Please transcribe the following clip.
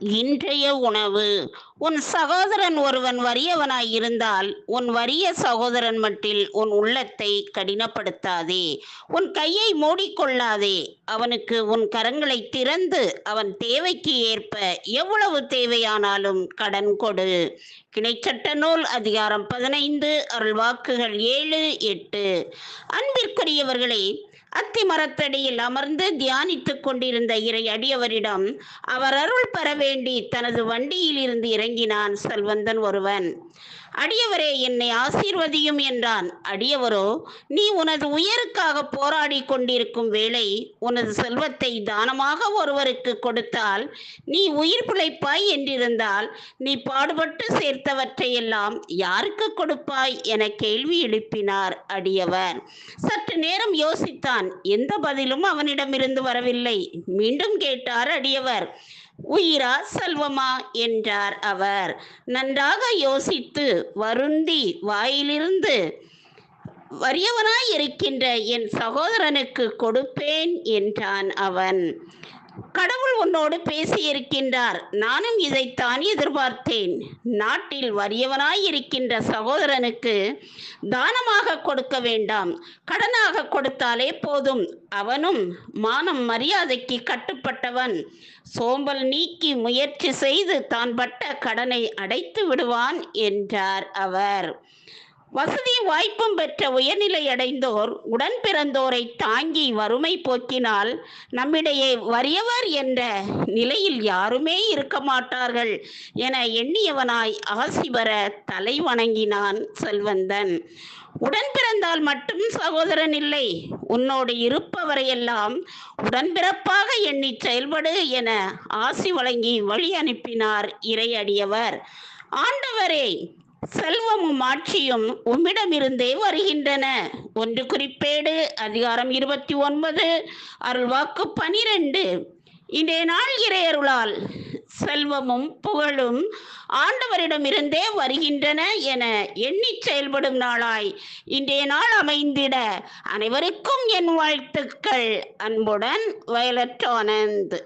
இன்றைய உணவு. உன் சகோதரன் ஒருவன் வறியவனாய் இருந்தால் உன் வறிய சகோதரன் மட்டில் உன் உள்ளத்தை கடினப்படுத்தாதே. உன் கையை மூடிக்கொள்ளாதே. அவனுக்கு உன் கரங்களை திறந்து அவன் தேவைக்கு ஏற்ப எவ்வளவு தேவையானாலும் கடன் கொடு. கிணைச்சட்ட நூல் அதிகாரம் பதினைந்து அருள்வாக்குகள் ஏழு எட்டு. அன்பிற்குரியவர்களே அத்தி மரத்தடியில் அமர்ந்து தியானித்துக் கொண்டிருந்த இறை அடியவரிடம் அவர் அருள் பெற வேண்டி தனது வண்டியில் இருந்து இறங்கினான் செல்வந்தன் ஒருவன். அடியவரே என்னை ஆசீர்வதியும் என்றான். அடியவரோ நீ உனது உயருக்காக போராடி கொண்டிருக்கும் வேளை உனது செல்வத்தை தானமாக ஒருவருக்கு கொடுத்தால் நீ உயிர் பிழைப்பாய் என்றிருந்தால் நீ பாடுபட்டு சேர்த்தவற்றையெல்லாம் யாருக்கு கொடுப்பாய்? என கேள்வி எழுப்பினார் அடியவர் சற்று நேரம் யோசித்தான். எந்த பதிலும் அவனிடமிருந்து வரவில்லை. மீண்டும் கேட்டார் அடியவர். உயிரா செல்வமா? என்றார் அவர். நன்றாக யோசித்து வருந்தி வாயிலிருந்து வறியவனாய் இருக்கின்ற என் சகோதரனுக்கு கொடுப்பேன் என்றான் அவன். கடவுள் உன்னோடு பேசியிருக்கின்றார். நானும் இதைத்தான் எதிர்பார்த்தேன். நாட்டில் வறியவனாய் இருக்கின்ற சகோதரனுக்கு தானமாக கொடுக்க வேண்டாம். கடனாக கொடுத்தாலே போதும். அவனும் மானம் மரியாதைக்கு கட்டுப்பட்டவன். சோம்பல் நீக்கி முயற்சி செய்து தான் பட்ட கடனை அடைத்து விடுவான் என்றார் அவர். வசதி வாய்ப்பும் பெற்ற உயர்நிலை அடைந்தோர் உடன் பிறந்தோரை தாங்கி வறுமை போக்கினால் நம்மிடையே வறியவர் என்ற நிலையில் யாருமே இருக்க மாட்டார்கள் என எண்ணியவனாய் ஆசி பெற தலை வணங்கினான் செல்வந்தன். உடன் பிறந்தால் மட்டும் சகோதரன் இல்லை உன்னோடு இருப்பவரையெல்லாம் உடன்பிறப்பாக எண்ணி செயல்படு என ஆசி வழங்கி வழி அனுப்பினார் இறையடியவர். ஆண்டவரே செல்வமும் ஆட்சியும் உம்மிடமிருந்தே வருகின்றன. ஒன்று குறிப்பேடு அதிகாரம் இருபத்தி ஒன்பது அருள்வாக்கு பனிரெண்டு. இன்றைய நாள் இறையருளால் செல்வமும் புகழும் ஆண்டவரிடமிருந்தே வருகின்றன என எண்ணி செயல்படும் நாளாய் இன்றைய நாள் அமைந்திட. அனைவருக்கும் என் வாழ்த்துக்கள். அன்புடன் வயலட் ஆனந்த்.